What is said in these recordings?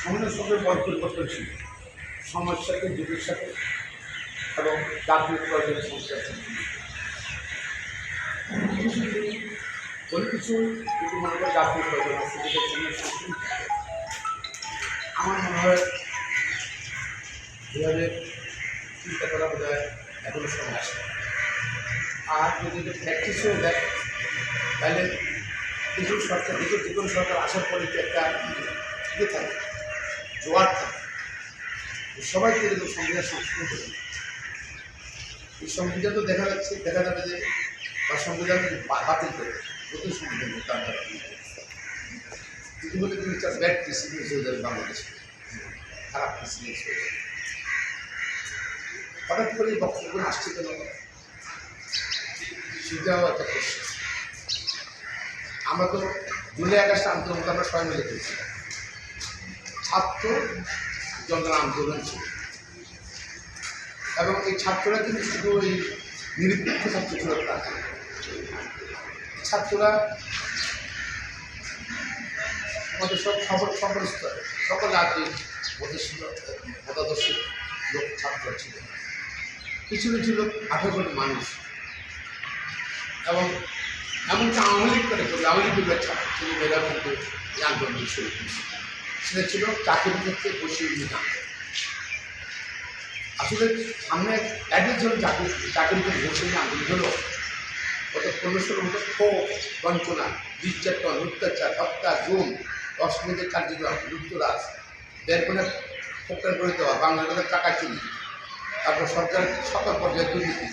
সমাজের সঙ্গে পরিবর্তন ছিল। সমাজের সাথে যুগের সাথে এবং জাতীয় প্রয়োজনের সমস্যা কোনো কিছু যদি মনে করে জাতীয় প্রয়োজন আছে আমার মনে হয় যেভাবে চিন্তা করা বোধ হয় এখনও সময় আসে আর যদি প্র্যাকটিস হয়ে যায় তাহলে কিছু সরকার কিছু যে সরকার আসার পরে যে একটা ইয়ে থাকে, জোয়ার থাকে সবাইকে কিন্তু সংবিধান সংশোধন করে এই সংবিধান তো দেখা যাচ্ছে, দেখা যাবে যে বা সংবিধান বাতিল করে নতুন সংবিধান আমরা যদি বলে কিন্তু একটা ব্যাড প্রেসিডেন্স হয়ে যাবে বাংলাদেশে। খারাপ প্রেসিডেন্স হয়ে যাবে। হঠাৎ করে বক্তব্য আসছে কেন? সেটাও একটা প্রশ্ন। আমরা তো জুলাই আগস্ট আন্দোলন আমরা সবাই মিলে করেছিলাম ছাত্র জনগণ আন্দোলন ছিল। এবং এই ছাত্ররা কিন্তু শুধু ওই নিরপেক্ষ ছাত্র ছিল ছাত্ররা আমাদের সব সকল সকল স্তরে সকল মধ্যস্থ, মতাদর্শী লোক, ছাত্র ছিল। কিছু কিছু লোক আঠারো মানুষ। এবং এমনকি আওয়ামী লীগ করে করলে আওয়ামী লীগের ছাত্র ছিল মেয়েরা কিন্তু আন্দোলন শুরু করেছে সেটা ছিল চাকরির ক্ষেত্রে বসিয়ে নিতাম আসলে সামনে একই জন চাকরি চাকরি করে বসে আন্দোলন হলো গত পনেরো ষোলো বছর ক্ষোভ, বঞ্চনা, নির্যাতন, অত্যাচার, হত্যা গুম অশ্লীলের কার্যক্রম লুপ্তরাজ বেরপনে প্রকার করে দেওয়া বাংলাদেশের টাকা চুরি, তারপর সরকার সকল পর্যায়ে দুর্নীতি,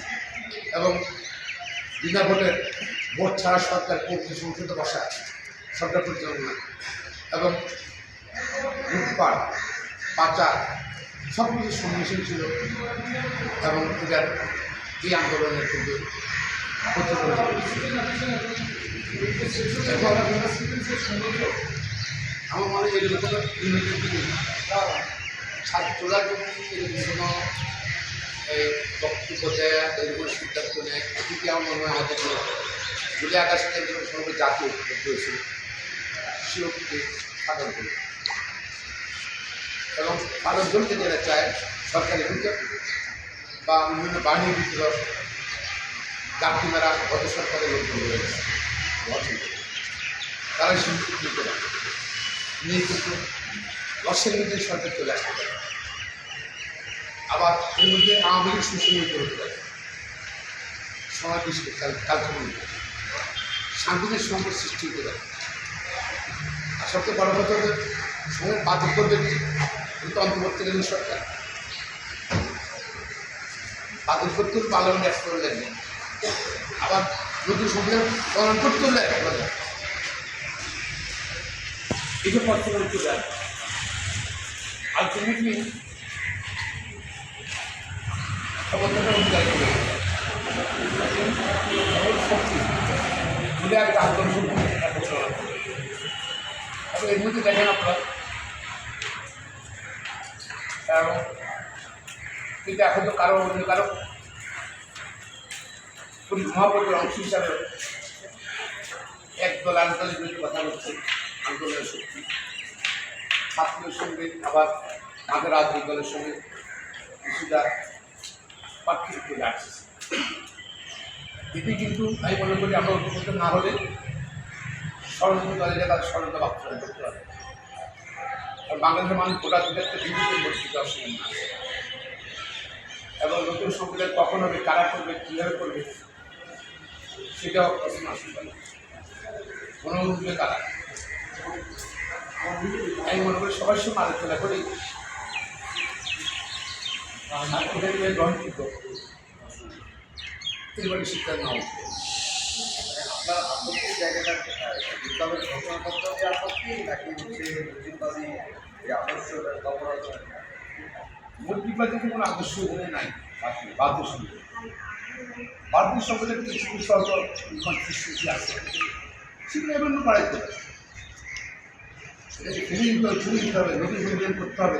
এবং বিনা ভোটের ভোট ছাড়া সরকার কর্তৃ সংসদে বসা সরকার পরিচালনা এবং লুটপাট, পাচার সব কিছু সম্মুখীন ছিল। এবং এটার এই আন্দোলনের কিন্তু। আমার মনে হয় দিকে ছাত্ররা যদি এরকম এই বক্তব্য দেয় সিদ্ধান্ত নেয় এটিকে আমার মনে হয় আমাদের যদি আকাশ কেন্দ্র সঙ্গে জাতীয় ঐক্য হয়েছিল শিরোপীকে সাধন করবে এবং মানুষজনকে যারা চায় সরকারি ভিতর বা বিভিন্ন বাহিনীর ভিতর যাত্রীরা গত সরকারের লোকজন করে। তারা পারে নিয়ে কিন্তু দশের মধ্যে সরকার চলে আসতে পারে আবার এর মধ্যে আওয়ামী লীগ সুসংগঠিত হতে পারে। সমাজ কালক্রমিক শান্তিদের সম্পদ সৃষ্টি পারে আর সবচেয়ে বড় কথা সঙ্গে বাতিল করবে কি? কিন্তু অন্তর্বর্তীকালীন সরকার। বাতিল করতে হলে পার্লামেন্ট অ্যাক্ট করে লাগবে আবার নতুন সংবিধান প্রণয়ন করতে হলে act করা লাগবে। এই যে বর্তমানে চলে আলটিমেটলি ক্ষমতাটা অধিকার করে শক্তি মিলে একটা আন্দোলন শুরু করে একটা চলা তবে এর মধ্যে আপনারা এবং কিন্তু এখন তো কারও অন্য কারও পুরী মহাপ্রভুর অংশ হিসাবে একদল আন্দোলনের বিরুদ্ধে কথা বলছে আন্দোলনের শক্তি ছাত্রের সঙ্গে আবার আমাদের রাজনৈতিক দলের সঙ্গে কিছুটা পার্থক্য আসছে এটি কিন্তু আমি মনে করি আমরা উপকৃত না হলে ষড়যন্ত্র তাদের ষড়যন্ত্র বাস্তবায়ন করতে পারে আর বাংলাদেশের মানুষ গোটা দুটাতে বিদ্যুতে বর্ষিত অসম্ভব না। এবং নতুন সংবিধান কখন হবে, কারা করবে, কীভাবে করবে, সেটাও প্রশ্ন আসতে কোনো উঠবে কারা? আমি মনে করি সবার সঙ্গে আলোচনা করি আর এটাকে গ্রহণযোগ্য এবারে সিদ্ধান্ত নেওয়া। আপনার আপত্তির জায়গাটা কোথায় বিপ্লবের ঘটনাপত্রকে আপত্তি নাকি হচ্ছে নজিরবাদী এই আদর্শ বিভাজনের কোনো আদর্শ নাই বাধ্য সংবিধান বাধ্য সংবিধান কিছু কিছু সরকার কনসিস্টেন্সি আছে সেগুলো এমন করা যেতে পারে সেটাকে ফেলে হবে দিতে হবে নতুন করতে হবে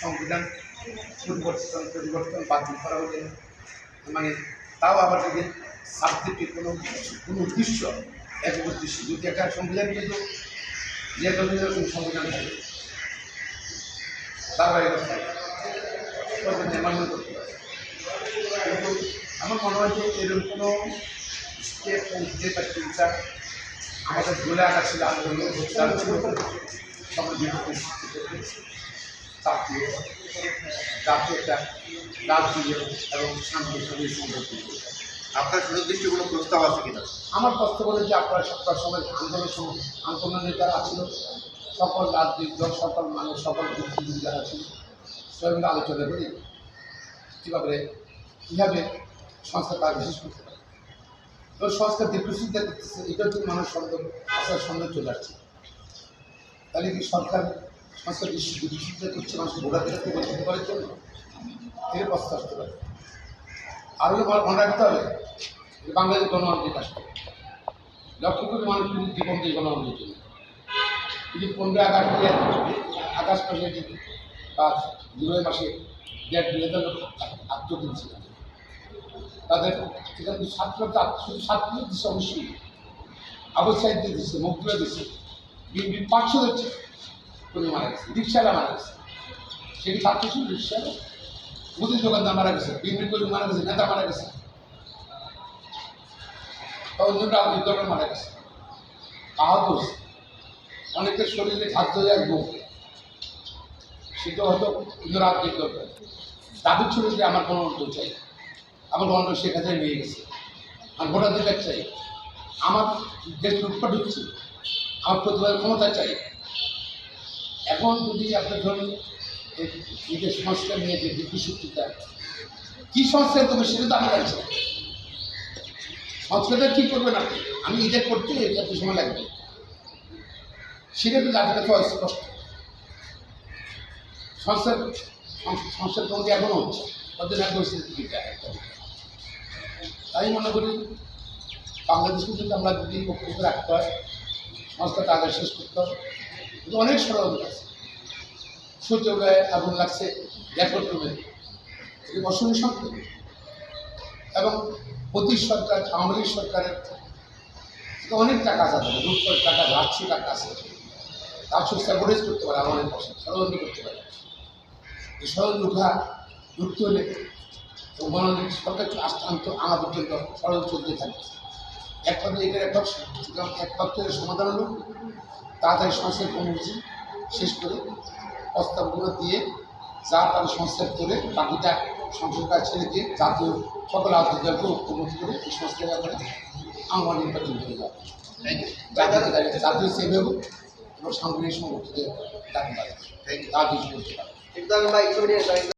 সংবিধান পরিবর্তন পরিবর্তন বাতিল করা হলে মানে তাও আবার যদি সাবজেক্টে কোনো কোনো উদ্দেশ্য, এক উদ্দেশ্য যদি একটা সংবিধান কিন্তু যে দলের এরকম সংবিধান থাকে তার করতে কিন্তু আমার মনে হয় যে এরকম কোনো স্টেপ উঠতে বা চিন্তা আমাদের রাখা ছিল, আন্দোলন তার ছিল। সবার বিরুদ্ধে সৃষ্টি করতে জাতীয় জাতীয় একটা রাজনীতি এবং শান্তি সম্পর্ক আপনার সুনির্দিষ্ট কোনো প্রস্তাব আছে কিনা? আমার তথ্য বলে যে আপনারা সরকার সময় আন্দোলন আন্দোলনের যারা ছিল, সকল রাজনৈতিক দল, সকল মানুষ, সকল বুদ্ধিজীবী যারা ছিল সবাই আলোচনা করি কীভাবে কীভাবে সংস্কার কাজ বিশেষ করতে পারে। তো সংস্কার দীর্ঘসূচিত করতেছে এটা হচ্ছে মানুষ সন্দেহ আসার সন্দেহ চলে আসছে। তাহলে কি সরকার সংস্কার দীর্ঘসূচিত করছে মানুষকে ভোটাধিকারকে বঞ্চিত করার জন্য এর প্রস্তাব আসতে পারে। আরও মনে রাখতে হবে বাংলাদেশ গণতান্ত্রিক রাষ্ট্র লক্ষ কোটি মানুষ জীবন দিয়ে জন্য। যদি পনেরো আগস্ট আগস্ট মাসে বা জুলাই মাসে দেড় দুই হাজার লোক তাদের কিন্তু শুধু ছাত্র দিচ্ছে অবশ্যই। আবু সাহিত্য দিচ্ছে মুক্তিরা দিচ্ছে। বিএনপি পাঁচশো দিচ্ছে। কোনো মারা গেছে। রিক্সাওয়ালা মারা গেছে। সে কি ছাত্র ছিল রিক্সাওয়ালা মুদির দোকানদার মারা গেছে বিএনপি কর্মী মারা গেছে, নেতা মারা গেছে। অন্যটা রাজনৈতিক দলের মারা গেছে। আহত হয়েছে। অনেকের শরীরে খাদ্য যায় গোপ সেটা হয়তো অন্য রাজনৈতিক দল করে। দাবি ছিল যে আমার গণতন্ত্র চাই। আমার গণতন্ত্র শেখ হাসিনা নিয়ে গেছে। আমার ভোটাধিকার চাই। আমার দেশ লুটপাট হচ্ছে। আমার প্রতিবাদের ক্ষমতা চাই। এখন যদি আপনি ধরুন এই সংস্কার নিয়ে যে বিদ্যুৎশক্তিটা কী সংস্কার করবে সেটা তো আমি জানছি সংস্কারটা কী করবেন আপনি? আমি এটা করতে এত সময় লাগবে। সেটা তো জাতির কাছে অস্পষ্ট সংস্কার সংস্কার কমিটি এখনও হচ্ছে। একটা তাই মনে করি, বাংলাদেশকে যদি আমরা যদি ঐক্যবদ্ধ রাখতে হয়, সংস্কারটা আগে শেষ করতে হবে। অনেক ষড়যন্ত্র আছে। সূর্যোদয়ে আগুন লাগছে রেকর্ড এটি এবং প্রতি সরকার আওয়ামী সরকারের অনেক টাকা আছে তাদের টাকা লাখশো টাকা আছে। তার সব স্যাবোটেজ করতে পারে, আমাদের পাশে ষড়যন্ত্র করতে পারে। এই ষড়যন্ত্র উঠা ঢুকতে হলে গণতান্ত্রিক সরকার আস্তান্ত আনা পর্যন্ত ষড়যন্ত্র চলতে থাকে। এক পক্ষে এটার এক পক্ষ এক পক্ষের সমাধান হলো, তাড়াতাড়ি সংস্কার কর্মসূচি শেষ করে প্রস্তাবগুলো দিয়ে যা তার সংস্কার করে বাকিটা সংসদ কাজ ছেড়ে দিয়ে জাতীয় সকল রাজনৈতিক দলকে করে এই সংস্কার ব্যাপারে আমার নির্বাচন করে যাবে। জাতীয় সেবে হোক এবং সাংগঠনিক সংগঠনকে দাবি পারে